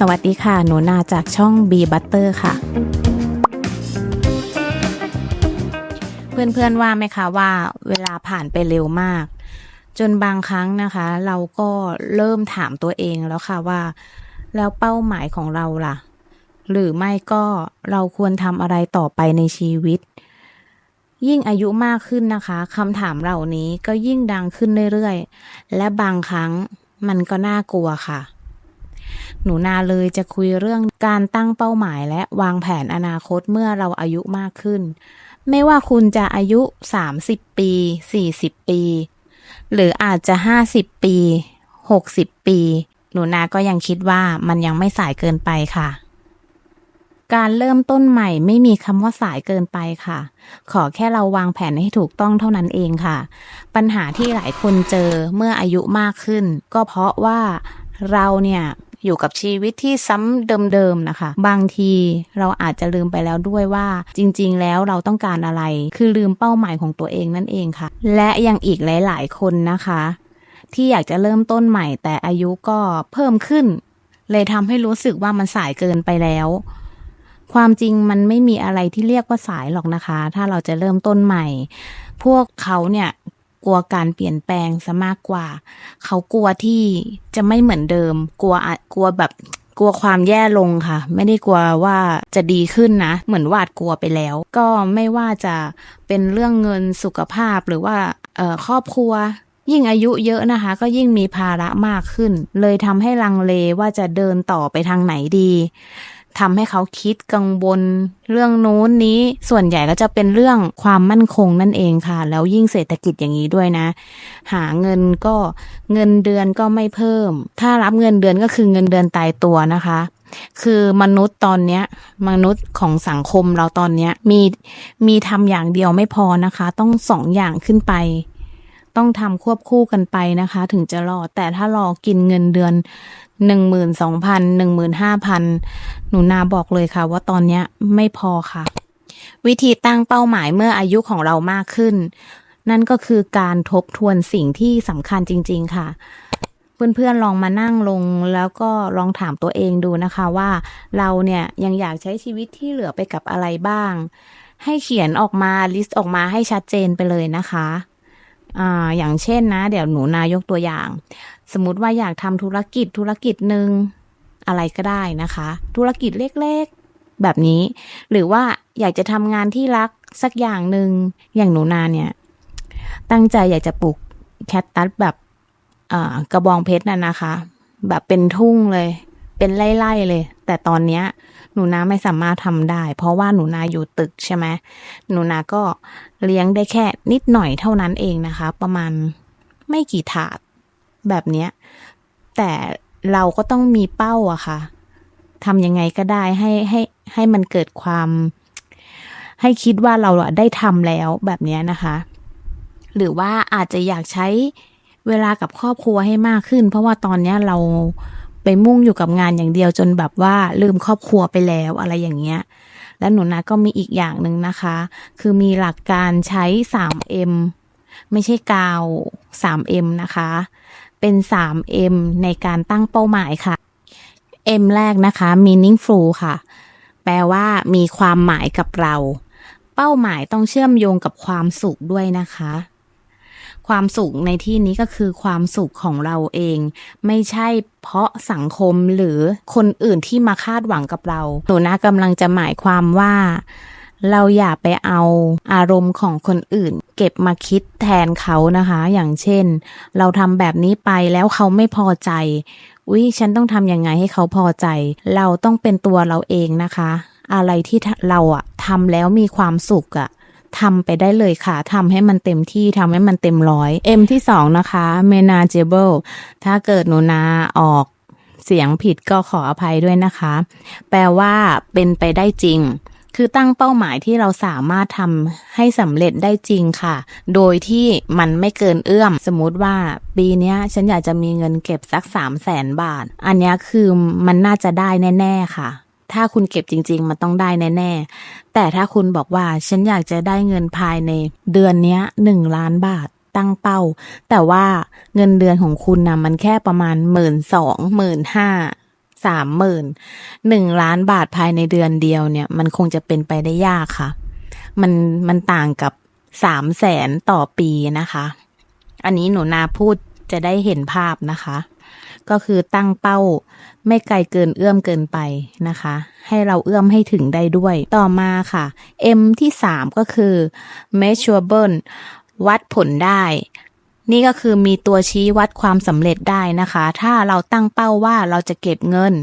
สวัสดีค่ะ หนูนาจากช่อง B Butter ค่ะ เพื่อนๆว่าไหมคะว่าเวลาผ่านไปเร็วมาก จนบางครั้งนะคะ เราก็เริ่มถามตัวเองแล้วค่ะว่า แล้วเป้าหมายของเราล่ะ หรือไม่ก็เราควรทำอะไรต่อไปในชีวิต ยิ่งอายุมากขึ้นนะคะคำถามเหล่านี้ก็ยิ่งดังขึ้นเรื่อยๆ และบางครั้งมันก็น่ากลัวค่ะ หนูนาเลยจะคุยเรื่องการตั้งเป้าหมายและวางแผนอนาคตเมื่อเราอายุมากขึ้น ไม่ว่าคุณจะอายุ 30 ปี 40 ปี หรืออาจจะ 50 ปี 60 ปี หนูนาก็ยังคิดว่ามันยังไม่สายเกินไปค่ะการเริ่มต้นใหม่ไม่มีคำว่าสายเกินไปค่ะ ขอแค่เราวางแผนให้ถูกต้องเท่านั้นเองค่ะ ปัญหาที่หลายคนเจอเมื่ออายุมากขึ้น ก็เพราะว่าเราเนี่ย อยู่กับชีวิตที่ซ้ำเดิมๆนะคะ บางทีเราอาจจะลืมไปแล้วด้วยว่า จริง ๆ แล้วเราต้องการอะไร คือลืมเป้าหมายของตัวเองนั่นเองค่ะ และยังอีกหลาย ๆ คนนะคะ ที่อยากจะเริ่มต้นใหม่ แต่อายุก็เพิ่มขึ้น เลยทำให้รู้สึกว่ามันสายเกินไปแล้วความจริงมันไม่มีอะไรที่เรียกว่าสายหรอกนะคะ ถ้าเราจะเริ่มต้นใหม่ พวกเขาเนี่ย กลัวการเปลี่ยนแปลงซะมากกว่า เขากลัวที่จะไม่เหมือนเดิม กลัวกลัวแบบกลัวความแย่ลงค่ะ ไม่ได้กลัวว่าจะดีขึ้นนะ เหมือนวาดกลัวไปแล้ว ก็ไม่ว่าจะเป็นเรื่องเงินสุขภาพหรือว่าเอ่อครอบครัว ยิ่งอายุเยอะนะคะ ก็ยิ่งมีภาระมากขึ้น เลยทำให้ลังเลว่าจะเดินต่อไปทางไหนดี ทำให้เขาคิดกังวลเรื่องนู้นนี้ส่วนใหญ่ก็จะเป็นเรื่องความมั่นคงนั่นเองค่ะ แล้วยิ่งเศรษฐกิจอย่างนี้ด้วยนะ หาเงินก็เงินเดือนก็ไม่เพิ่ม ถ้ารับเงินเดือนก็คือเงินเดือนตายตัวนะคะ คือมนุษย์ตอนเนี้ย มนุษย์ของสังคมเราตอนเนี้ยมีมีทำอย่างเดียวไม่พอนะคะ ต้องสองอย่างขึ้นไปต้องทำควบคู่กันไปนะคะ ถึงจะรอ แต่ถ้ารอกินเงินเดือน หนึ่งหมื่นสองพันหนึ่งหมื่นห้าพันหนูนาบอกเลยค่ะ ว่าตอนนี้ไม่พอค่ะ วิธีตั้งเป้าหมายเมื่ออายุของเรามากขึ้น นั่นก็คือการทบทวนสิ่งที่สำคัญจริง ๆ ค่ะ เพื่อนๆลองมานั่งลงแล้วก็ลองถามตัวเองดูนะคะว่าเราเนี่ยยังอยากใช้ชีวิตที่เหลือไปกับอะไรบ้าง ให้เขียนออกมาลิสต์ออกมาให้ชัดเจนไปเลยนะคะ อ่าอย่างเช่นนะ เดี๋ยวหนูนายกตัวอย่าง สมมติว่าอยากทำธุรกิจธุรกิจหนึ่งอะไรก็ได้นะคะ ธุรกิจเล็กๆ แบบนี้ หรือว่าอยากจะทำงานที่รักสักอย่างหนึ่งอย่างหนูนาเนี่ย ตั้งใจอยากจะปลูกแคตตัสแบบกระบองเพชรน่ะนะคะ แบบเป็นทุ่งเลย เป็นไร่ๆเลย แต่ตอนเนี้ย หนูนาไม่สามารถทำได้ เพราะว่าหนูนาอยู่ตึกใช่ไหมหนูนาก็เลี้ยงได้แค่นิดหน่อยเท่านั้นเองนะคะ ประมาณไม่กี่ถาด แบบเนี้ย แต่เราก็ต้องมีเป้าอะค่ะทำยังไงก็ได้ให้ให้ให้มันเกิดความ ให้คิดว่าเราได้ทำแล้วแบบนี้นะคะ หรือว่าอาจจะอยากใช้เวลากับครอบครัวให้มากขึ้น เพราะว่าตอนนี้เราไปมุ่งอยู่กับงานอย่างเดียวจนแบบว่าลืมครอบครัวไปแล้วอะไรอย่างเงี้ย และหนูนะก็มีอีกอย่างหนึ่งนะคะ คือมีหลักการใช้ 3M ไม่ใช่กาว 3M นะคะ เป็น 3M ในการตั้งเป้าหมายค่ะ M แรกนะคะ meaningful ค่ะ แปลว่ามีความหมายกับเรา เป้าหมายต้องเชื่อมโยงกับความสุขด้วยนะคะ ความสุขในที่นี้ก็คือความสุขของเราเอง ไม่ใช่เพราะสังคมหรือคนอื่นที่มาคาดหวังกับเรา หนูนะกำลังจะหมายความว่า เราอย่าไปเอาอารมณ์ของคนอื่น เก็บมาคิดแทนเขานะคะ อย่างเช่น เราทำแบบนี้ไปแล้วเขาไม่พอใจอุ๊ยฉันต้องทำยังไงให้เขาพอใจ เราต้องเป็นตัวเราเองนะคะ อะไรที่เราอะทำแล้วมีความสุขอะทำไปได้เลยค่ะทำให้มันเต็มที่ทำให้มันเต็มร้อย M ที่สองนะคะ manageable ถ้าเกิดหนูนาออกเสียงผิดก็ขออภัยด้วยนะคะ แปลว่าเป็นไปได้จริง คือตั้งเป้าหมายที่เราสามารถทำให้สำเร็จได้จริงค่ะ โดยที่มันไม่เกินเอื้อม สมมุติว่าปีนี้ฉันอยากจะมีเงินเก็บสักสามแสนบาท อันนี้คือมันน่าจะได้แน่ ๆค่ะ ถ้าคุณเก็บจริง ๆ มันต้องได้แน่ ๆ แต่ถ้าคุณบอกว่าฉันอยากจะได้เงินภายในเดือนนี้หนึ่งล้านบาทตั้งเป้า แต่ว่าเงินเดือนของคุณนะมันแค่ประมาณหมื่นสองหมื่นห้า สามหมื่นหนึ่งล้านบาทภายในเดือนเดียวเนี่ย มันคงจะเป็นไปได้ยากค่ะ มันมันต่างกับสามแสนต่อปีนะคะ อันนี้หนูนาพูดจะได้เห็นภาพนะคะ ก็คือตั้งเป้าไม่ไกลเกินเอื้อมเกินไปนะคะ ให้เราเอื้อมให้ถึงได้ด้วย ต่อมาค่ะ M ที่สามก็คือ measurable วัดผลได้ นี่ก็คือมีตัวชี้วัดความสำเร็จได้นะคะ ถ้าเราตั้งเป้าว่าเราจะเก็บเงิน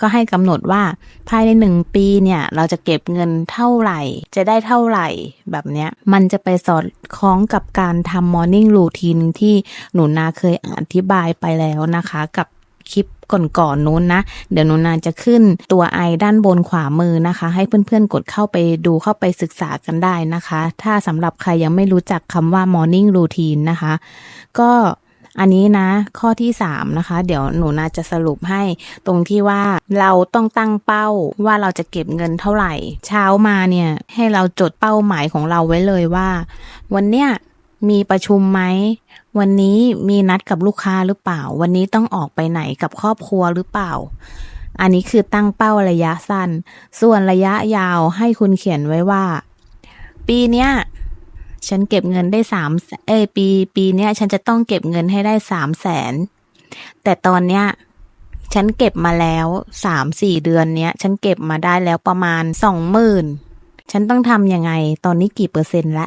ก็ให้กำหนดว่าภายในหนึ่งปีเนี่ย เราจะเก็บเงินเท่าไหร่ จะได้เท่าไหร่ แบบเนี้ย มันจะไปสอดคล้องกับการทำมอร์นิ่งรูทีนที่หนูนาเคยอธิบายไปแล้วนะคะ กับคลิป ก่อนๆนู้นนะ เดี๋ยวหนูนาจะขึ้นตัวไอด้านบนขวามือนะคะ ให้เพื่อนๆกดเข้าไปดูเข้าไปศึกษากันได้นะคะ ถ้าสำหรับใครยังไม่รู้จักคำว่า morning routine นะคะ ก็อันนี้นะข้อที่สามนะคะ เดี๋ยวหนูนาจะสรุปให้ตรงที่ว่าเราต้องตั้งเป้าว่าเราจะเก็บเงินเท่าไหร่ เช้ามาเนี่ยให้เราจดเป้าหมายของเราไว้เลยว่า วันเนี้ย มีประชุมไหม วันนี้มีนัดกับลูกค้าหรือเปล่า วันนี้ต้องออกไปไหนกับครอบครัวหรือเปล่า อันนี้คือตั้งเป้าระยะสั้น ส่วนระยะยาวให้คุณเขียนไว้ว่า ปีเนี้ยฉันเก็บเงินได้สามเอ้ปี ปีเนี้ยฉันจะต้องเก็บเงินให้ได้สามแสน แต่ตอนเนี้ยฉันเก็บมาแล้วสามสี่เดือนเนี้ย ฉันเก็บมาได้แล้วประมาณสองหมื่นฉันต้องทำยังไง ตอนนี้กี่เปอร์เซ็นต์ละ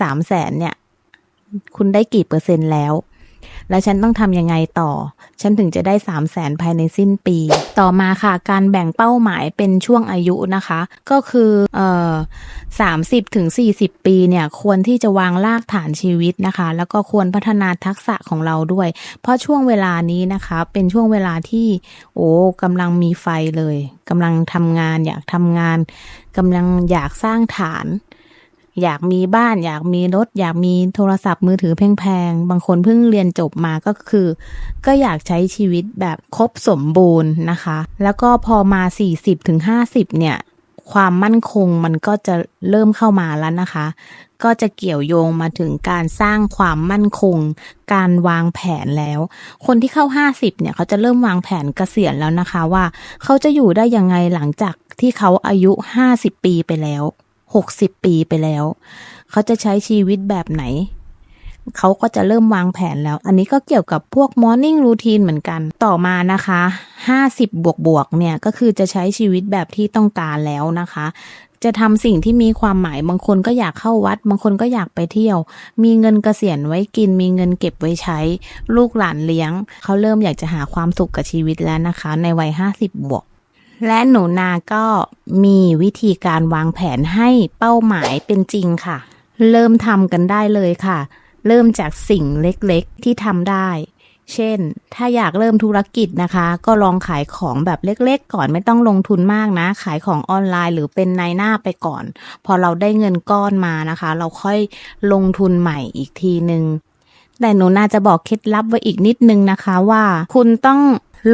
สามแสนเนี่ย คุณได้กี่เปอร์เซ็นต์แล้ว แล้วฉันต้องทำยังไงต่อ ฉันถึงจะได้สามแสนภายในสิ้นปี ต่อมาค่ะ การแบ่งเป้าหมายเป็นช่วงอายุนะคะ ก็คือเอ่อสามสิบถึงสี่สิบปีเนี่ย ควรที่จะวางรากฐานชีวิตนะคะ แล้วก็ควรพัฒนาทักษะของเราด้วย เพราะช่วงเวลานี้นะคะ เป็นช่วงเวลาที่ โอ้กำลังมีไฟเลยกำลังทำงานอยากทำงานกำลังอยากสร้างฐาน อยากมีบ้าน อยากมีรถ อยากมีโทรศัพท์มือถือแพงๆ บางคนเพิ่งเรียนจบมาก็คือ ก็อยากใช้ชีวิตแบบครบสมบูรณ์นะคะ แล้วก็พอมา 40ถึง50 เนี่ย ความมั่นคงมันก็จะเริ่มเข้ามาแล้วนะคะ ก็จะเกี่ยวโยงมาถึงการสร้างความมั่นคง การวางแผนแล้ว คนที่เข้า 50 เนี่ยเขาจะเริ่มวางแผนเกษียณแล้วนะคะว่า เขาจะอยู่ได้ยังไงหลังจากที่เขาอายุ 50 ปีไปแล้ว 60ปีไปแล้ว เขาจะใช้ชีวิตแบบไหน เขาก็จะเริ่มวางแผนแล้ว อันนี้ก็เกี่ยวกับพวก morning routine เหมือนกัน ต่อมานะคะ50บวกบวกเนี่ย ก็คือจะใช้ชีวิตแบบที่ต้องการแล้วนะคะจะทำสิ่งที่มีความหมายบางคนก็อยากเข้าวัด บางคนก็อยากไปเที่ยว มีเงินเกษียณไว้กิน มีเงินเก็บไว้ใช้ ลูกหลานเลี้ยง เขาเริ่มอยากจะหาความสุขกับชีวิตแล้วนะคะ ในวัย50บวก และหนูนาก็มีวิธีการวางแผนให้เป้าหมายเป็นจริงค่ะ เริ่มทำกันได้เลยค่ะ เริ่มจากสิ่งเล็กๆที่ทำได้ เช่น ถ้าอยากเริ่มธุรกิจนะคะ ก็ลองขายของแบบเล็กๆ ก่อนไม่ต้องลงทุนมากนะ ขายของออนไลน์หรือเป็นนายหน้าไปก่อน พอเราได้เงินก้อนมานะคะ เราค่อยลงทุนใหม่อีกทีหนึ่งแต่หนูน่าจะบอกเคล็ดลับไว้อีกนิดนึงนะคะว่า คุณต้อง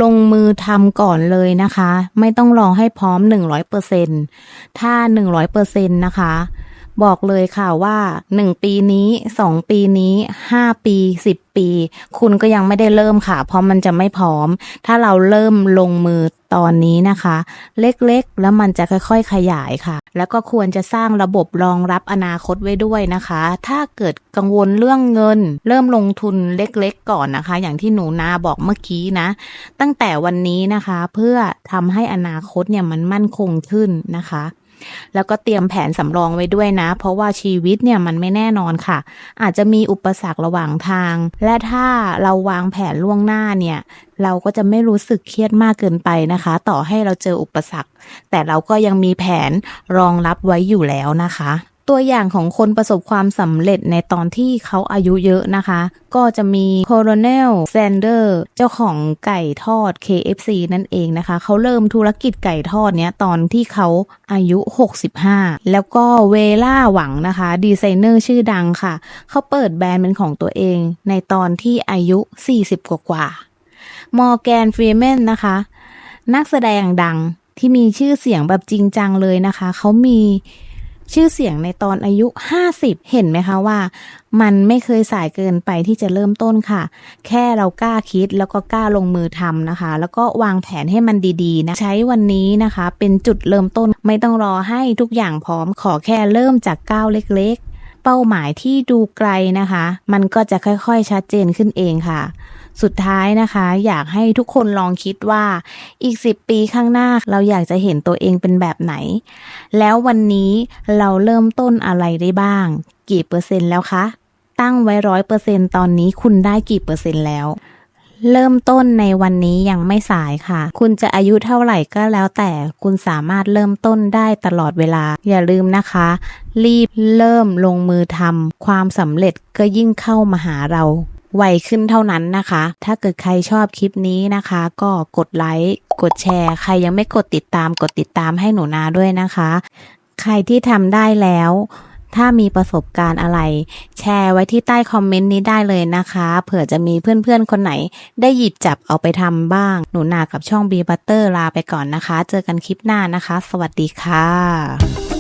ลงมือทำก่อนเลยนะคะ ไม่ต้องรอให้พร้อม 100%ถ้า 100%นะคะ บอกเลยค่ะว่า 1 ปีนี้ 2 ปีนี้ 5 ปี 10 ปี คุณก็ยังไม่ได้เริ่มค่ะ เพราะมันจะไม่พร้อม ถ้าเราเริ่มลงมือตอนนี้นะคะ เล็กๆ แล้วมันจะค่อยๆขยายค่ะ แล้วก็ควรจะสร้างระบบรองรับอนาคตไว้ด้วยนะคะ ถ้าเกิดกังวลเรื่องเงิน เริ่มลงทุนเล็กๆ ก่อนนะคะ อย่างที่หนูนาบอกเมื่อกี้นะ ตั้งแต่วันนี้นะคะเพื่อทำให้อนาคตเนี่ยมันมั่นคงขึ้นนะคะ แล้วก็เตรียมแผนสำรองไว้ด้วยนะ เพราะว่าชีวิตเนี่ยมันไม่แน่นอนค่ะ อาจจะมีอุปสรรคระหว่างทาง และถ้าเราวางแผนล่วงหน้าเนี่ย เราก็จะไม่รู้สึกเครียดมากเกินไปนะคะ ต่อให้เราเจออุปสรรค แต่เราก็ยังมีแผนรองรับไว้อยู่แล้วนะคะ ตัวอย่างของคนประสบความสำเร็จในตอนที่เขาอายุเยอะนะคะ ก็จะมีโคโรเนลแซนเดอร์เจ้าของไก่ทอด KFC นั่นเองนะคะ เขาเริ่มธุรกิจไก่ทอดเนี้ยตอนที่เขาอายุ 65 แล้วก็เวล่าหวังนะคะ ดีไซเนอร์ชื่อดังค่ะ เขาเปิดแบรนด์เป็นของตัวเองในตอนที่อายุ 40 กว่ากว่ามอร์แกนฟรีแมนนะคะ นักแสดงดังที่มีชื่อเสียงแบบจริงจังเลยนะคะ เขามี ชื่อเสียงในตอนอายุ 50 เห็นไหมคะว่า มันไม่เคยสายเกินไปที่จะเริ่มต้นค่ะ แค่เรากล้าคิดแล้วก็กล้าลงมือทำนะคะ แล้วก็วางแผนให้มันดีๆนะใช้วันนี้นะคะ เป็นจุดเริ่มต้นไม่ต้องรอให้ทุกอย่างพร้อมขอแค่เริ่มจากก้าวเล็ก ๆ เป้าหมายที่ดูไกลนะคะ มันก็จะค่อยๆชัดเจนขึ้นเองค่ะ สุดท้ายนะคะ อยากให้ทุกคนลองคิดว่าอีก 10 ปีข้างหน้าเราอยากจะเห็นตัวเองเป็นแบบไหน แล้ววันนี้เราเริ่มต้นอะไรได้บ้าง กี่เปอร์เซ็นต์แล้วคะ ตั้งไว้ร้อยเปอร์เซ็นตอนนี้คุณได้กี่เปอร์เซ็นต์แล้ว เริ่มต้นในวันนี้ยังไม่สายค่ะ คุณจะอายุเท่าไหร่ก็แล้วแต่คุณสามารถเริ่มต้นได้ตลอดเวลา อย่าลืมนะคะ รีบเริ่มลงมือทำความสำเร็จก็ยิ่งเข้ามาหาเรา ไวขึ้นเท่านั้นนะคะ ถ้าเกิดใครชอบคลิปนี้นะคะ ก็กดไลค์กดแชร์ ใครยังไม่กดติดตามกดติดตามให้หนูนาด้วยนะคะ ใครที่ทำได้แล้ว ถ้ามีประสบการณ์อะไร แชร์ไว้ที่ใต้คอมเมนต์นี้ได้เลยนะคะ เผื่อจะมีเพื่อนๆ คนไหน ได้หยิบจับเอาไปทำบ้าง หนูนากับช่อง B Butter ลาไปก่อนนะคะ เจอกันคลิปหน้านะคะ สวัสดีค่ะ